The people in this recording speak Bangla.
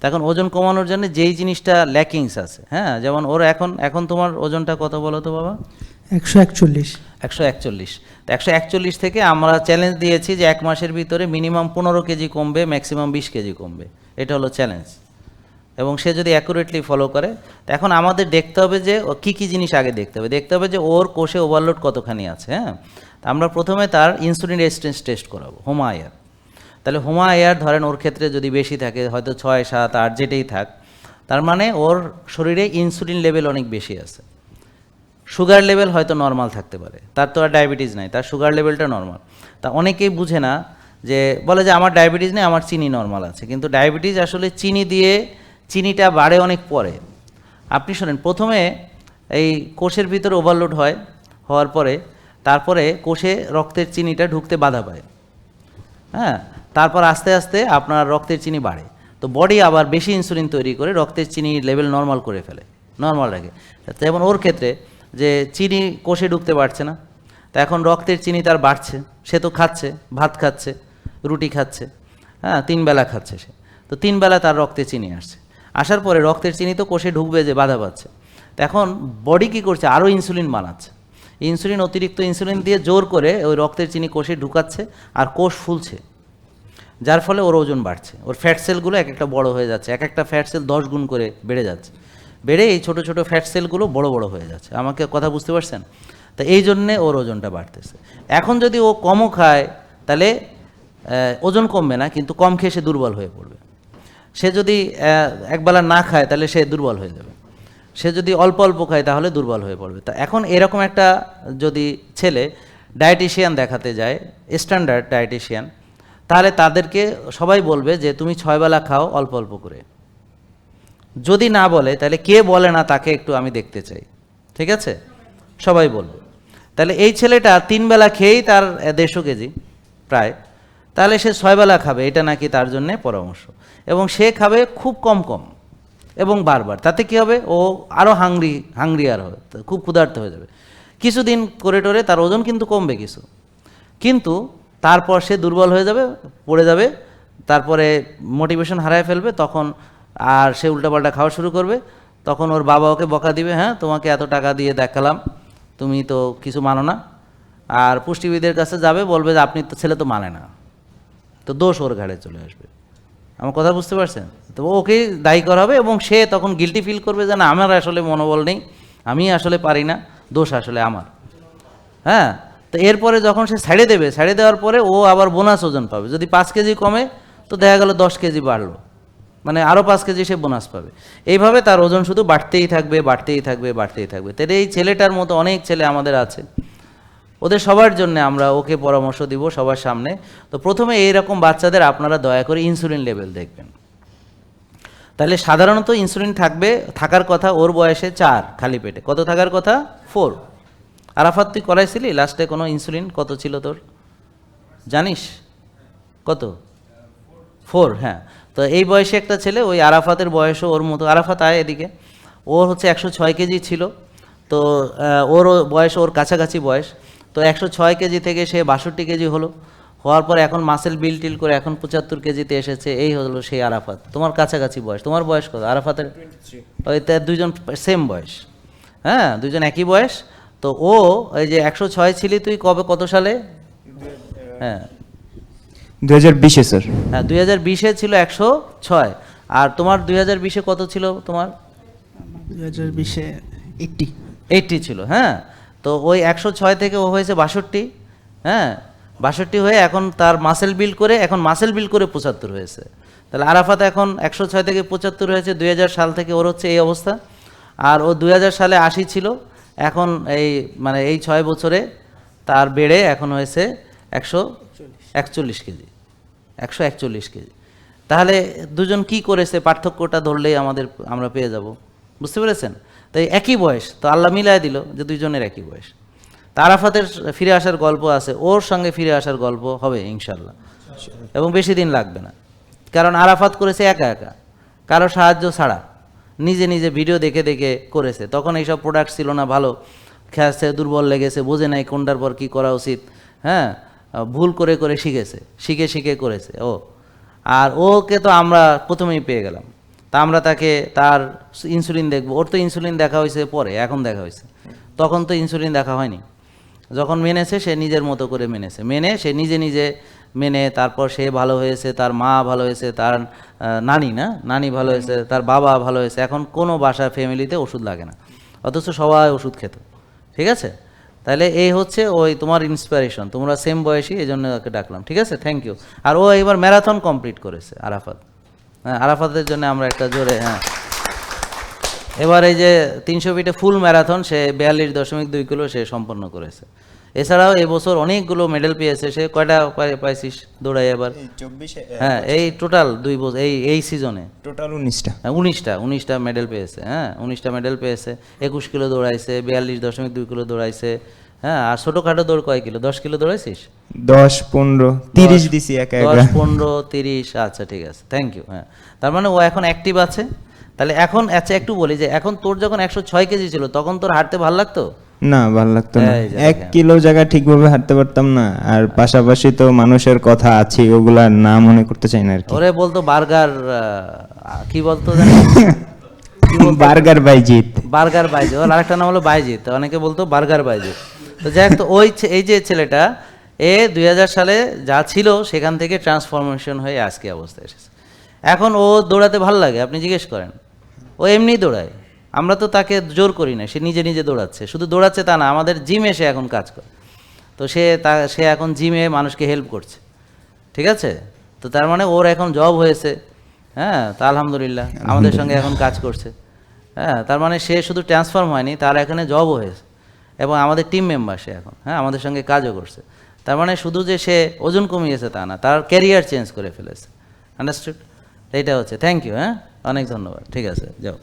তো এখন ওজন কমানোর জন্য যেই জিনিসটা ল্যাকিংস আছে হ্যাঁ? যেমন ওর এখন এখন তোমার ওজনটা কত বলো তো বাবা? একশো একচল্লিশ। একশো একচল্লিশ। তো একশো একচল্লিশ থেকে আমরা চ্যালেঞ্জ দিয়েছি যে এক মাসের ভিতরে মিনিমাম পনেরো কেজি কমবে ম্যাক্সিমাম বিশ কেজি কমবে। এটা হলো চ্যালেঞ্জ এবং সে যদি অ্যাকুরেটলি ফলো করে তো এখন আমাদের দেখতে হবে যে কী কী জিনিস আগে দেখতে হবে। দেখতে হবে যে ওর কোষে ওভারলোড কতখানি আছে হ্যাঁ? তো আমরা প্রথমে তার ইনসুলিন রেজিস্ট্যান্স টেস্ট করাবো হোমা আয়ার তাহলে হোমা এয়ার ধরেন ওর ক্ষেত্রে যদি বেশি থাকে, হয়তো ছয়, সাত, আট যেটাই থাক, তার মানে ওর শরীরে ইনসুলিন লেভেল অনেক বেশি আছে। সুগার লেভেল হয়তো নর্মাল থাকতে পারে। তার তো আর ডায়াবেটিস নাই, তার সুগার লেভেলটা নর্মাল তা অনেকেই বুঝে না যে, বলে যে আমার ডায়াবেটিস নেই, আমার চিনি নর্মাল আছে। কিন্তু ডায়াবেটিস আসলে চিনি দিয়ে চিনিটা বাড়ে অনেক পরে। আপনি শোনেন, প্রথমে এই কোষের ভিতরে ওভারলোড হয়, হওয়ার পরে, তারপরে কোষে রক্তের চিনিটা ঢুকতে বাধা পায়। হ্যাঁ? তারপর আস্তে আস্তে আপনার রক্তের চিনি বাড়ে। তো বডি আবার বেশি ইনসুলিন তৈরি করে রক্তের চিনি লেভেল নর্মাল করে ফেলে। নর্মাল রাখে। যেমন ওর ক্ষেত্রে যে চিনি কোষে ঢুকতে পারছে না। তা এখন রক্তের চিনি তার বাড়ছে। সে তো খাচ্ছে, ভাত খাচ্ছে, রুটি খাচ্ছে হ্যাঁ তিন বেলা খাচ্ছে সে। তো তিন বেলা তার রক্তে চিনি আসছে। আসার পরে রক্তের চিনি তো কোষে ঢুকবে যে বাধা পাচ্ছে। তো এখন বডি কী করছে? আরও ইনসুলিন বানাচ্ছে। ইনসুলিন অতিরিক্ত ইনসুলিন দিয়ে জোর করে ওই রক্তের চিনি কোষে ঢুকাচ্ছে আর কোষ ফুলছে। যার ফলে ওর ওজন বাড়ছে। ওর ফ্যাট সেলগুলো এক একটা বড় হয়ে যাচ্ছে। এক একটা ফ্যাট সেল দশ গুণ করে বেড়ে যাচ্ছে। বেড়ে এই ছোট ছোট ফ্যাট সেলগুলো বড় বড় হয়ে যাচ্ছে। আমাকে কথা বুঝতে পারছেন? তো এই জন্যে ওর ওজনটা বাড়তেছে। এখন যদি ও কমও খায়, তাহলে ওজন কমবে না, কিন্তু কম খেয়ে সে দুর্বল হয়ে পড়বে। সে যদি একবেলা না খায়, তাহলে সে দুর্বল হয়ে যাবে। সে যদি অল্প অল্প খায়, তাহলে দুর্বল হয়ে পড়বে। তা এখন এরকম একটা যদি ছেলে ডায়েটিশিয়ান দেখাতে যায় স্ট্যান্ডার্ড ডায়েটিশিয়ান তাহলে তাদেরকে সবাই বলবে যে তুমি ছয়বেলা খাও অল্প অল্প করে। যদি না বলে, তাহলে কে বলে না তাকে একটু আমি দেখতে চাই। ঠিক আছে? সবাই বলবে। তাহলে এই ছেলেটা তিন বেলা খেয়েই তার দেড়শো কেজি প্রায়। তাহলে সে ছয়বেলা খাবে, এটা নাকি তার জন্যে পরামর্শ। এবং সে খাবে খুব কম কম, এবং বারবার। তাতে কি হবে? ও আরও হাংরি হাংরি আর হবে, খুব ক্ষুধার্ত হয়ে যাবে। কিছুদিন করে টোরে তার ওজন কিন্তু কমবে কিছু। কিন্তু তারপর সে দুর্বল হয়ে যাবে, পড়ে যাবে, তারপরে মোটিভেশন হারায় ফেলবে, তখন আর সে উল্টাপাল্টা খাওয়া শুরু করবে, তখন ওর বাবা ওকে বকা দিবে হ্যাঁ তোমাকে এত টাকা দিয়ে দেখালাম, তুমি তো কিছু মানো না। আর পুষ্টিবিদের কাছে যাবে, বলবে যে, আপনি তো ছেলে তো মানে না। তো দোষ ওর ঘাড়ে চলে আসবে। আমার কথা বুঝতে পারছেন? তো ওকে দায়ী করা হবে এবং সে তখন গিলটি ফিল করবে যে, না, আমার আসলে মনোবল নেই, আমি আসলে পারি না, দোষ আসলে আমার। হ্যাঁ? তো এরপরে যখন সে ছাড়ে দেবে, ছাড়ে দেওয়ার পরে ও আবার বোনাস ওজন পাবে। যদি পাঁচ কেজি কমে, তো দেখা গেল দশ কেজি বাড়লো। মানে আরও পাঁচ কেজি সে বোনাস পাবে। এইভাবে তার ওজন শুধু বাড়তেই থাকবে বাড়তেই থাকবে বাড়তেই থাকবে। তাহলে এই ছেলেটার মতো অনেক ছেলে আমাদের আছে। ওদের সবার জন্য আমরা ওকে পরামর্শ দিব সবার সামনে। তো প্রথমে এইরকম বাচ্চাদের আপনারা দয়া করে ইনসুলিন লেভেল দেখবেন। তাহলে সাধারণত ইনসুলিন থাকবে, থাকার কথা ওর বয়সে চার খালি পেটে। কত থাকার কথা? ফোর। আরাফাত তুই করাইছিলি? লাস্টে কোনো ইনসুলিন কত ছিল তোর? জানিস? কত? ফোর হ্যাঁ। তো এই বয়সে একটা ছেলে ওই আরাফাতের বয়সও ওর মতো। আরাফাত আয় এদিকে। ওর হচ্ছে একশো ছয় কেজি ছিল। তো ওর বয়স ওর কাছাকাছি বয়স। তো একশো ছয় কেজি থেকে সে বাষট্টি কেজি হলো। হওয়ার পর এখন মাসেল বিল টিল করে এখন পঁচাত্তর কেজিতে এসেছে। এই হলো সেই আরাফাত। তোমার কাছাকাছি বয়স। তোমার বয়স কত? আরাফাতের? ওই তার দুইজন সেম বয়স। হ্যাঁ দুজন একই বয়স। তো ও ওই যে একশো ছয় ছিলি তুই কবে কত সালে? হ্যাঁ। দু হাজার বিশে স্যার। হ্যাঁ দুই হাজার বিশে ছিল একশো ছয়। আর তোমার দুই হাজার বিশে কত ছিল তোমার? দুই হাজার বিশে এইটটি। এইটটি ছিল হ্যাঁ। তো ওই একশো ছয় থেকে ও হয়েছে বাষট্টি হ্যাঁ। বাষট্টি হয়ে এখন তার মাসেল বিল করে এখন মাসেল বিল করে পঁচাত্তর হয়েছে। তাহলে আরাফাত এখন একশো ছয় থেকে পঁচাত্তর হয়েছে দুই হাজার সাল থেকে ওর হচ্ছে এই অবস্থা। আর ও দুই হাজার সালে আশি ছিল এখন এই মানে এই ছয় বছরে তার বেড়ে এখন হয়েছে একশো একচল্লিশ কেজি, একশো একচল্লিশ কেজি। তাহলে দুজন কি করেছে? পার্থক্যটা ধরলেই আমাদের, আমরা পেয়ে যাব। বুঝতে পেরেছেন? তাই একই বয়স, তো আল্লাহ মিলায় দিল যে দুইজনের একই বয়স। তা আরাফাতের ফিরে আসার গল্প আছে, ওর সঙ্গে ফিরে আসার গল্প হবে ইনশাল্লাহ এবং বেশি দিন লাগবে না। কারণ আরাফাত করেছে একা একা, কারও সাহায্য ছাড়া। নিজে নিজে ভিডিও দেখে দেখে করেছে। তখন এইসব প্রোডাক্ট ছিল না, ভালো। খেয়েছে, দুর্বল লেগেছে, বোঝে নাই কোনটার পর কী করা উচিত। হ্যাঁ? ভুল করে করে শিখেছে, শিখে শিখে করেছে, ও। আর ওকে তো আমরা প্রথমেই পেয়ে গেলাম। তা আমরা তাকে তার ইনসুলিন দেখব। ওর তো ইনসুলিন দেখা হয়েছে পরে, এখন দেখা হয়েছে। তখন তো ইনসুলিন দেখা হয়নি। যখন মেনেছে, সে নিজের মতো করে মেনেছে। মেনে সে নিজে নিজে মেনে তারপর সে ভালো হয়েছে, তার মা ভালো হয়েছে, তার নানি না? নানি ভালো হয়েছে, তার বাবা ভালো হয়েছে। এখন কোনো বাসা ফ্যামিলিতে ওষুধ লাগে না। অথচ সবাই ওষুধ খেত। ঠিক আছে? তাহলে এই হচ্ছে ওই তোমার ইন্সপিরেশন তোমরা সেম বয়সী এই জন্য ওকে ডাকলাম। ঠিক আছে? থ্যাংক ইউ আর ও এবার ম্যারাথন কমপ্লিট করেছে, আরাফাত। হ্যাঁ আরাফাতের জন্য আমরা একটা জোরে হ্যাঁ। এবার এই যে তিনশো ফিটে ফুল ম্যারাথন সে বিয়াল্লিশ দশমিক দুই কিলো সে সম্পন্ন করেছে। এছাড়াও এবছর অনেকগুলো মেডেল পেয়েছে সে কয়টা পাইছিস দৌড়াই এবার? চব্বিশে হ্যাঁ এই টোটাল দুই বছর এই এই সিজনে টোটাল উনিশটা। হ্যাঁ উনিশটা উনিশটা মেডেল পেয়েছে হ্যাঁ উনিশটা মেডেল পেয়েছে। একুশ কিলো দৌড়াইছে বিয়াল্লিশ দশমিক দুই কিলো দৌড়াইছে হ্যাঁ আর ছোটোখাটো দৌড় কয় কিলো? দশ কিলো দৌড়াইছিস? দশ পনেরো তিরিশ দিছি একা দশ পনেরো তিরিশ আচ্ছা ঠিক আছে থ্যাংক ইউ হ্যাঁ। তার মানে ও এখন অ্যাক্টিভ আছে। তাহলে এখন আচ্ছা একটু বলি যে এখন তোর যখন একশো ছয় কেজি ছিল তখন তোর হাঁটতে ভালো লাগতো? না ভালো লাগতো না। এক কিলো জায়গা ঠিকভাবে হাঁটতে পারতাম না আর পাশাপাশি তো মানুষের কথা আছে ওগুলা না মনে করতে চাই না আর কি। ওরে বলতো বার্গার কি বলতো বার্গার বাইজিত বার্গার বাইজিত ওর আরেকটা নাম হলো বাইজিত অনেকে বলতো বার্গার বাইজিত তো যাই তো ওই এই যে ছেলেটা এ দুই হাজার সালে যা ছিল সেখান থেকে ট্রান্সফরমেশন হয়ে আজকে অবস্থায় এসেছে। এখন ও দৌড়াতে ভালো লাগে আপনি জিজ্ঞেস করেন। ও এমনি দৌড়ায়। আমরা তো তাকে জোর করি না, সে নিজে নিজে দৌড়াচ্ছে। শুধু দৌড়াচ্ছে তা না, আমাদের জিমে সে এখন কাজ করে। তো সে তা, সে এখন জিমে মানুষকে হেল্প করছে। ঠিক আছে? তো তার মানে ওর এখন জব হয়েছে। হ্যাঁ তা আলহামদুলিল্লাহ, আমাদের সঙ্গে এখন কাজ করছে। হ্যাঁ তার মানে সে শুধু ট্রান্সফর্ম হয়নি, তার এখানে জবও হয়েছে। এবং আমাদের টিম মেম্বার সে এখন। হ্যাঁ আমাদের সঙ্গে কাজও করছে। তার মানে শুধু যে সে ওজন কমিয়েছে তা না, তার ক্যারিয়ার চেঞ্জ করে ফেলেছে। আন্ডারস্টুড এইটা হচ্ছে। থ্যাংক ইউ হ্যাঁ? অনেক ধন্যবাদ। ঠিক আছে, যাও।